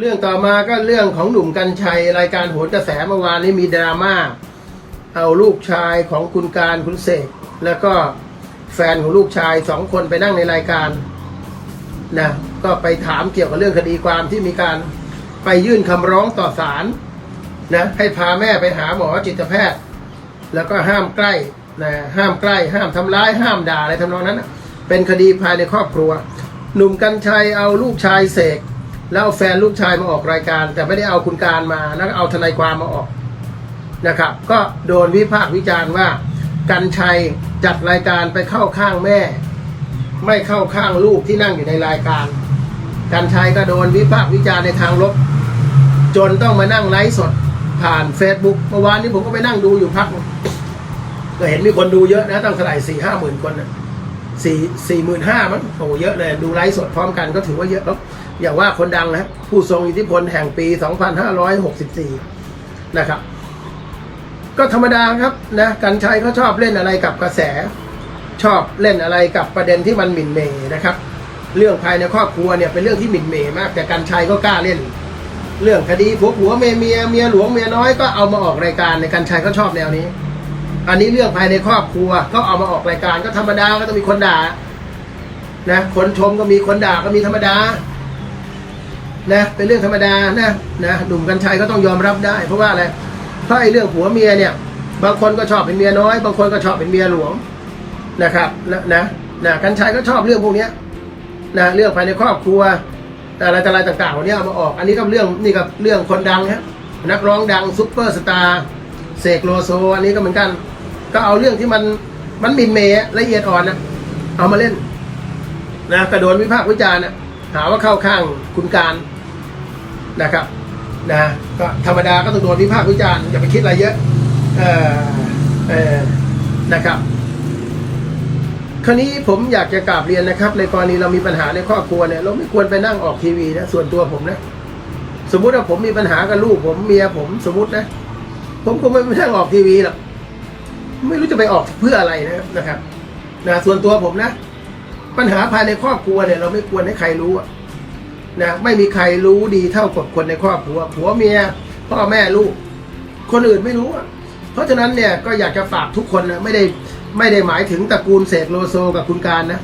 เรื่องต่อมาก็เรื่องของหนุ่มกัญชัย รายการโหนกระแสเมื่อวานนี้มีดราม่า เอาลูกชายของคุณการคุณเสกแล้วก็แฟนของลูกชายสองคนไปนั่งในรายการนะก็ไปถามเกี่ยวกับเรื่องคดีความที่มีการไปยื่นคำร้องต่อศาลนะให้พาแม่ไปหาหมอจิตแพทย์ แล้วก็ห้ามใกล้นะห้ามใกล้ ห้ามทำร้าย ห้ามด่าอะไรทำนองนั้นนะเป็นคดีภายในครอบครัว หนุ่มกัญชัยเอาลูกชายเสก แล้วเอาแฟนลูกชายมาออกรายการ แต่ไม่ได้เอาคุณการมาแล้วก็เอาทนายความมาออกนะครับ ก็โดนวิพากษ์วิจารณ์ว่า กัญชัยจัดรายการไปเข้าข้างแม่ ไม่เข้าข้างลูกที่นั่งอยู่ในรายการ กัญชัยก็โดนวิพากษ์วิจารณ์ในทางลบ จนต้องมานั่งไลฟ์สดผ่าน Facebook เมื่อวานนี้ผมก็ไปนั่งดูอยู่พักก็เห็นมีคนดูเยอะนะตั้งเท่าไหร่สี่ห้าหมื่นคนนะสี่สี่หมื่นห้ามั้งโอ้เยอะเลยดูไลฟ์สดพร้อมกันก็ถือว่าเยอะแล้ว อย่าว่าคนดังนะผู้ทรงอิทธิพลแห่งปี 2564 นะครับ ก็ธรรมดาครับนะกัญชัยเขาชอบเล่นอะไรกับกระแส ชอบเล่นอะไรกับประเด็นที่มันหมิ่นเหมนะครับ เรื่องภายในครอบครัวเนี่ยเป็นเรื่องที่หมิ่นเหมมาก แต่กัญชัยก็กล้าเล่น เรื่องคดีผัวผัวเมียเมียเมียหลวงเมียน้อยก็เอามาออกรายการในกัญชัยเขาชอบแนวนี้ อันนี้เรื่องภายในครอบครัวก็เอามาออกรายการก็ธรรมดาก็ต้องมีคนด่านะคนชมก็มีคนด่าก็มีธรรมดา นะเป็นเรื่องธรรมดานะนะหนุ่มกัญชัยก็ต้องยอมรับได้ เพราะว่าอะไรเพราะไอ้เรื่องผัวเมียเนี่ย บางคนก็ชอบเป็นเมียน้อย บางคนก็ชอบเป็นเมียหลวงนะครับนะนะนะกัญชัยก็ชอบเรื่องพวกนี้นะเรื่องภายในครอบครัวอะไรต่ออะไรต่างๆเหล่านี้เอามาออก อันนี้ก็เรื่องนี่ก็เรื่องคนดังฮะนักร้องดังซุปเปอร์สตาร์เสกโลโซอันนี้ก็เหมือนกัน ก็เอาเรื่องที่มันมันมินเมย์ละเอียดอ่อนนะเอามาเล่นนะกระโดนวิพากษ์วิจารณ์นะหาว่าเข้าข้างคุณการ นะครับนะก็ธรรมดาก็ต้องโดนวิพากษ์วิจารณ์อย่าไปคิดอะไรเยอะเออเออนะครับคราวนี้ผมอยากจะกราบเรียนนะครับ ในกรณีเรามีปัญหาในครอบครัวเนี่ยเราไม่ควรไปนั่งออกทีวีนะส่วนตัวผมนะ สมมุติว่าผมมีปัญหากับลูกผมเมียผมสมมตินะ ผมคงไม่ไปนั่งออกทีวีหรอกไม่รู้จะไปออกเพื่ออะไรนะครับนะครับนะส่วนตัวผมนะ ปัญหาภายในครอบครัวเนี่ย เราไม่ควรให้ใครรู้อะ นะไม่มีใครรู้ดีเท่ากับคนในครอบครัวผัวเมียพ่อแม่ลูก คนอื่นไม่รู้อะเพราะฉะนั้นเนี่ยก็อยากจะฝากทุกคนนะไม่ได้ไม่ได้หมายถึงตระกูลเสกโลโซกับคุณการนะ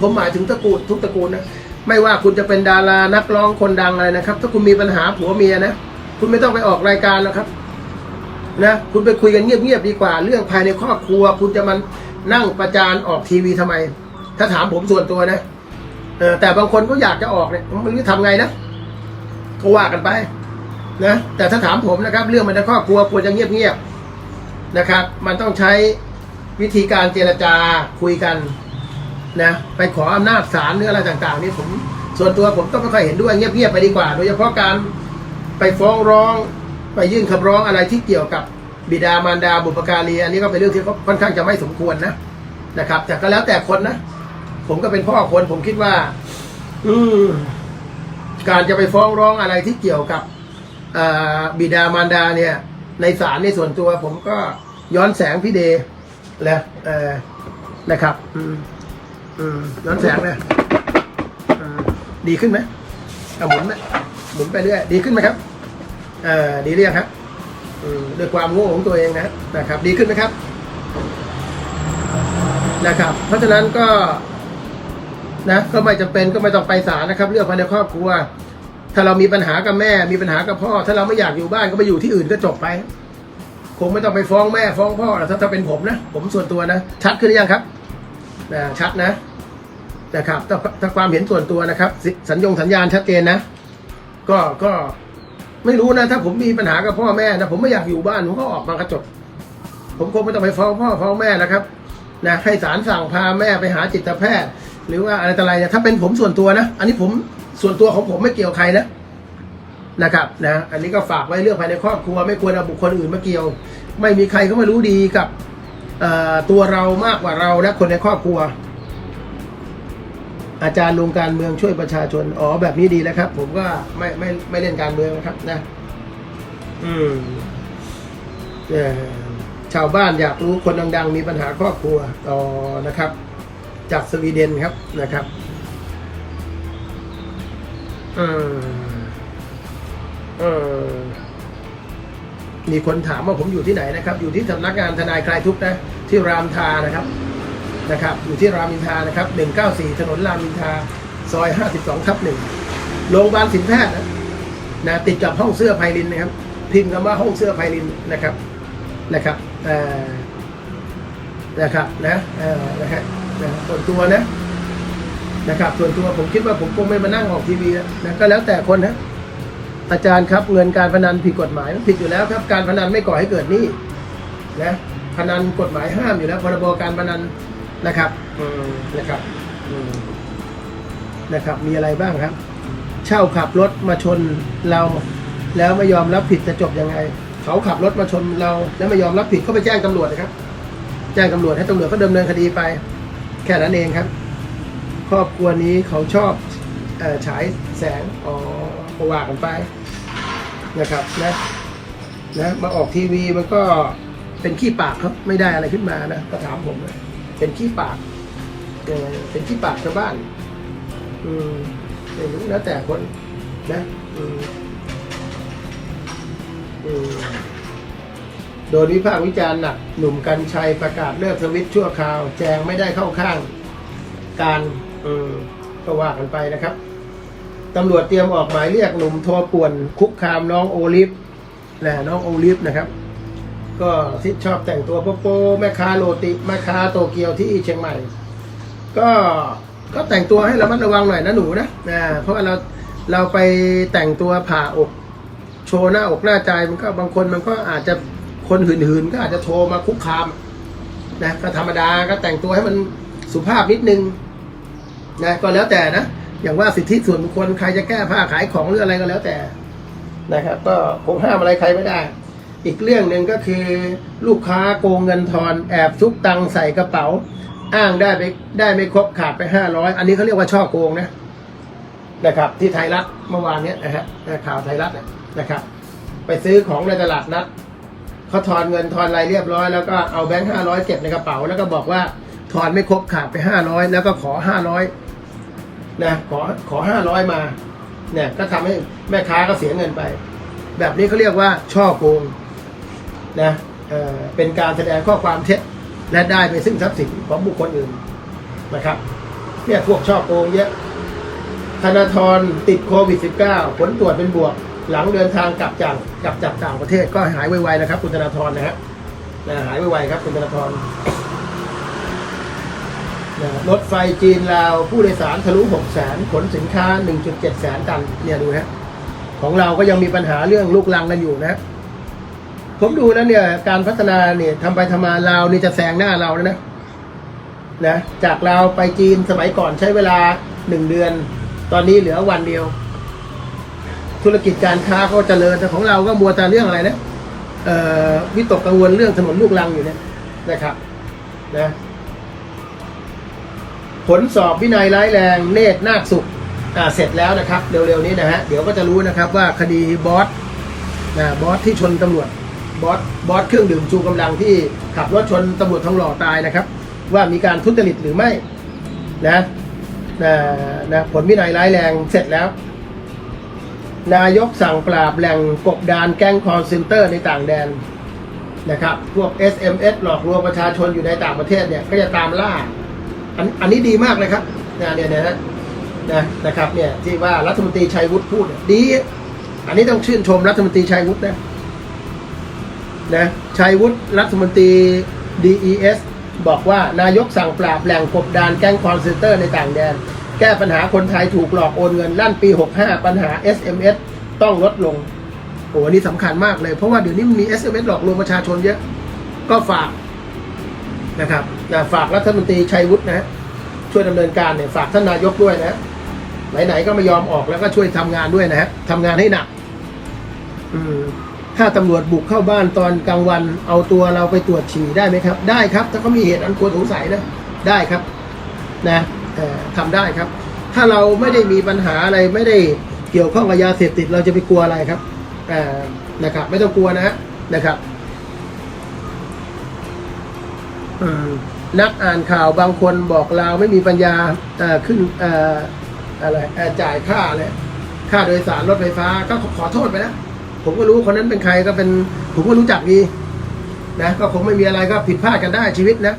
ผมหมายถึงตระกูลทุกตระกูลนะไม่ว่าคุณจะเป็นดารานักร้องคนดังอะไรนะครับ ถ้าคุณมีปัญหาผัวเมียนะคุณไม่ต้องไปออกรายการแล้วครับนะคุณไปคุยกันเงียบๆดีกว่า เรื่องภายในครอบครัว คุณจะมันนั่งประจานออกทีวีทำไม ถ้าถามผมส่วนตัวนะ เออแต่บางคนก็อยากจะออกเนี่ยไม่รู้จะทำไงนะก็ว่ากันไปนะแต่ถ้าถามผมนะครับ เรื่องมันในครอบครัวควรจะเงียบๆนะครับ มันต้องใช้วิธีการเจรจาคุยกันนะไปขออำนาจศาลหรืออะไรต่างๆนี่ผมส่วนตัวผมก็ไม่ค่อยเห็นด้วยเงียบๆไปดีกว่า โดยเฉพาะการไปฟ้องร้อง ไปยื่นคำร้องอะไรที่เกี่ยวกับบิดามารดาบุปการีอันนี้ก็เป็นเรื่องที่ค่อนข้างจะไม่สมควรนะนะครับ แต่ก็แล้วแต่คนนะ ผมก็เป็นพ่อคนผมคิดว่า อืการจะไปฟ้องร้องอะไรที่เกี่ยวกับบิดามารดาเนี่ย ในศาลในส่วนตัว ผมก็ย้อนแสงพี่เดย์แหละนะครับ อืมอืมย้อนแสงเลยอืมดีขึ้นไหมเอาหมุนไหมหมุนไปเรื่อยดีขึ้นไหมครับเออดีเรียงครับด้วยความโง่ของตัวเองนะนะครับ ดีขึ้นไหมครับ นะครับ เพราะฉะนั้นก็ นะก็ไม่จำเป็นก็ไม่ต้องไปศาลนะครับ เรื่องภายในครอบครัว ถ้าเรามีปัญหากับแม่มีปัญหากับพ่อ ถ้าเราไม่อยากอยู่บ้านก็ไปอยู่ที่อื่นก็จบไป คงไม่ต้องไปฟ้องแม่ฟ้องพ่อหรอกถ้าถ้าเป็นผมนะ ผมส่วนตัวนะ ชัดขึ้นหรือยังครับนะชัดนะนะครับถ้าถ้าความเห็นส่วนตัวนะครับ สัญญงสัญญาณชัดเจนนะ ก็ก็ไม่รู้นะ ถ้าผมมีปัญหากับพ่อแม่นะผมไม่อยากอยู่บ้านผมก็ออกมากระจบผมคงไม่ต้องไปฟ้องพ่อฟ้องแม่นะครับนะให้ศาลสั่งพาแม่ไปหาจิตแพทย์ หรือว่าอะไรต่ออะไรเนี่ยถ้าเป็นผมส่วนตัวนะ อันนี้ผมส่วนตัวของผมไม่เกี่ยวใครนะนะครับนะอันนี้ก็ฝากไว้เรื่องภายในครอบครัว ไม่ควรเอาบุคคลอื่นมาเกี่ยว ไม่มีใครเขาไม่รู้ดีกับตัวเรามากกว่าเราและคนในครอบครัว อาจารย์ลงการเมืองช่วยประชาชนอ๋อแบบนี้ดีแล้วครับ ผมก็ไม่ไม่ไม่เล่นการเมืองนะครับนะ อืมเอ่อชาวบ้านอยากรู้คนดัง ๆ มีปัญหาครอบครัวต่อนะครับ จากสวีเดนครับนะครับอืมเออมีคนถามว่าผมอยู่ที่ไหนนะครับ อยู่ที่สำนักงานทนายคลายทุกข์นะที่รามทานะครับนะครับ อยู่ที่รามอินทานะครับหนึ่งเก้าสี่ถนนรามอินทาซอยห้าสิบสองทับหนึ่งโรงพยาบาลสินแพทย์นะนะติดกับห้องเสื้อไพลินนะครับ พิมพ์คำว่าห้องเสื้อไพลินนะครับนะครับนะครับนะเอ่อนะฮะ นะส่วนตัวนะนะครับ ส่วนตัวผมคิดว่าผมคงไม่มานั่งออกทีวีนะก็แล้วแต่คนนะอาจารย์ครับเงินการพนันผิดกฎหมายมันผิดอยู่แล้วครับ การพนันไม่ก่อให้เกิดหนี้นะพนันกฎหมายห้ามอยู่แล้วพรบการพนันนะครับนะครับนะครับ มีอะไรบ้างครับ เช่าขับรถมาชนเรา แล้วไม่ยอมรับผิดจะจบยังไง เขาขับรถมาชนเรา แล้วไม่ยอมรับผิดก็ไปแจ้งตำรวจนะครับ แจ้งตำรวจให้ตำรวจเขาดำเนินคดีไป แค่นั้นเองครับ ครอบครัวนี้เขาชอบฉายแสงอ๋อว่ากันไปนะครับนะนะมาออกทีวีมันก็เป็นขี้ปากเขาไม่ได้อะไรขึ้นมานะก็ถามผมนะเป็นขี้ปากเออเป็นขี้ปากชาวบ้าน อืมไม่รู้แล้วแต่คนนะ อืมอืม ดนวิพากษ์วิจารณ์หนักหนุ่มกัญชัยประกาศเลิกสวิตชั่วคราว แจงไม่ได้เข้าข้างการก็ว่ากันไปนะครับตำรวจเตรียมออกหมายเรียกหนุ่มโทรป่วน คุกคามน้องโอลิฟนะน้องโอลิฟนะครับ ก็ที่ชอบแต่งตัวโป๊โปแม่ค้าโรติแม่ค้าโตเกียวที่เชียงใหม่ ก็ก็แต่งตัวให้ระมัดระวังหน่อยนะหนูนะนะเพราะว่าเราเราไปแต่งตัวผ่าอก โชว์หน้าอกหน้าใจมันก็บางคนมันก็อาจจะ คนหื่นๆก็อาจจะโทรมาคุกคามนะก็ธรรมดาก็แต่งตัวให้มันสุภาพนิดนึงนะก็แล้วแต่นะอย่างว่าสิทธิส่วนบุคคลใครจะแก้ผ้าขายของหรืออะไรก็แล้วแต่นะครับ ก็คงห้ามอะไรใครไม่ได้ อีกเรื่องหนึ่งก็คือ ลูกค้าโกงเงินทอนแอบซุกตังค์ใส่กระเป๋า อ้างได้ไปได้ไม่ครบขาดไปห้าร้อยอันนี้เขาเรียกว่าช่อโกงนะนะครับ ที่ไทยรัฐเมื่อวานเนี้ยนะฮะข่าวไทยรัฐนะครับ ไปซื้อของในตลาดนัด เขาทอนเงินทอนอะไรเรียบร้อย แล้วก็เอาแบงค์ห้าร้อยเก็บในกระเป๋า แล้วก็บอกว่าทอนไม่ครบขาดไปห้าร้อยแล้วก็ขอห้าร้อยนะขอขอห้าร้อยมา เนี่ยก็ทำให้แม่ค้าก็เสียเงินไป แบบนี้เขาเรียกว่าช่อโกงนะเออเป็นการแสดงข้อความเท็จและได้ไปซึ่งทรัพย์สินของบุคคลอื่นนะครับ เนี่ยพวกช่อโกงเยอะธนาธรติดโควิด -19 ผลตรวจเป็นบวก หลังเดินทางกลับจากกลับจากต่างประเทศก็หายไวๆนะครับ คุณธนาธรนะฮะนะหายไวๆครับ คุณธนาธรนะรถไฟจีนลาวผู้โดยสารทะลุ6แสนขนสินค้า 1.7 แสนตันเนี่ยดูฮะของเราก็ยังมีปัญหาเรื่องลูกลังกันอยู่นะผมดูแล้วเนี่ย การพัฒนาเนี่ยทำไปทำมาลาวนี่จะแซงหน้าเราแล้วนะนะจากลาวไปจีนสมัยก่อนใช้เวลาหนึ่งเดือน ตอนนี้เหลือวันเดียว ธุรกิจการค้าก็เจริญแต่ของเราก็มัวแต่เรื่องอะไรนะเอ่อวิตกกังวลเรื่องถนนลูกรังอยู่เนี่ยนะครับนะผลสอบวินัยร้ายแรงเนตรนาคสุขอ่าเสร็จแล้วนะครับ เร็วๆนี้นะฮะเดี๋ยวก็จะรู้นะครับว่าคดีบอสนะบอสที่ชนตำรวจบอสบอสเครื่องดื่มชูกำลังที่ขับรถชนตำรวจทองหล่อตายนะครับ ว่ามีการทุจริตหรือไม่นะนะนะผลวินัยร้ายแรงเสร็จแล้ว นายกสั่งปราบแหล่งกบดานแก๊งคอร์เซนเตอร์ในต่างแดนนะครับพวก SMS หลอกลวงประชาชนอยู่ในต่างประเทศเนี่ยก็จะตามล่า อันอันนี้ดีมากเลยครับนะเนี่ยเนี่ยนะนะนะครับเนี่ยที่ว่ารัฐมนตรีชัยวุฒิพูดดี อันนี้ต้องชื่นชมรัฐมนตรีชัยวุฒินะนะชัยวุฒิรัฐมนตรี DES บอกว่านายกสั่งปราบแหล่งกบดานแก๊งคอร์เซนเตอร์ในต่างแดน แก้ปัญหาคนไทยถูกหลอกโอนเงินลั่นปี 65 ปัญหา SMS ต้องลดลง โอ้นนี้สำคัญมากเลย เพราะว่าเดี๋ยวนี้มันมี SMS หลอกลวงประชาชนเยอะ ก็ฝากนะครับนะฝากรัฐมนตรีชัยวุฒินะ ช่วยดำเนินการเนี่ยฝากท่านนายกด้วยนะไหนๆก็ไม่ยอมออกแล้วก็ช่วยทำงานด้วยนะฮะทำงานให้หนัก อืมถ้าตำรวจบุกเข้าบ้านตอนกลางวันเอาตัวเราไปตรวจฉี่ได้ไหมครับ ได้ครับ ถ้าเขามีเหตุอันควรสงสัยนะ ได้ครับ นะ ทำได้ครับ ถ้าเราไม่ได้มีปัญหาอะไรไม่ได้เกี่ยวข้องกับยาเสพติดเราจะไปกลัวอะไรครับนะครับ ไม่ต้องกลัวนะฮะนะครับนักอ่านข่าวบางคนบอกเราไม่มีปัญญาขึ้นออะไรจ่ายค่าเลยค่าโดยสารรถไฟฟ้าก็ขอโทษไปแล้วผมก็รู้คนนั้นเป็นใครก็เป็น ผมก็รู้จักดีนะ ก็คงไม่มีอะไรก็ผิดพลาดกันได้ชีวิตนะ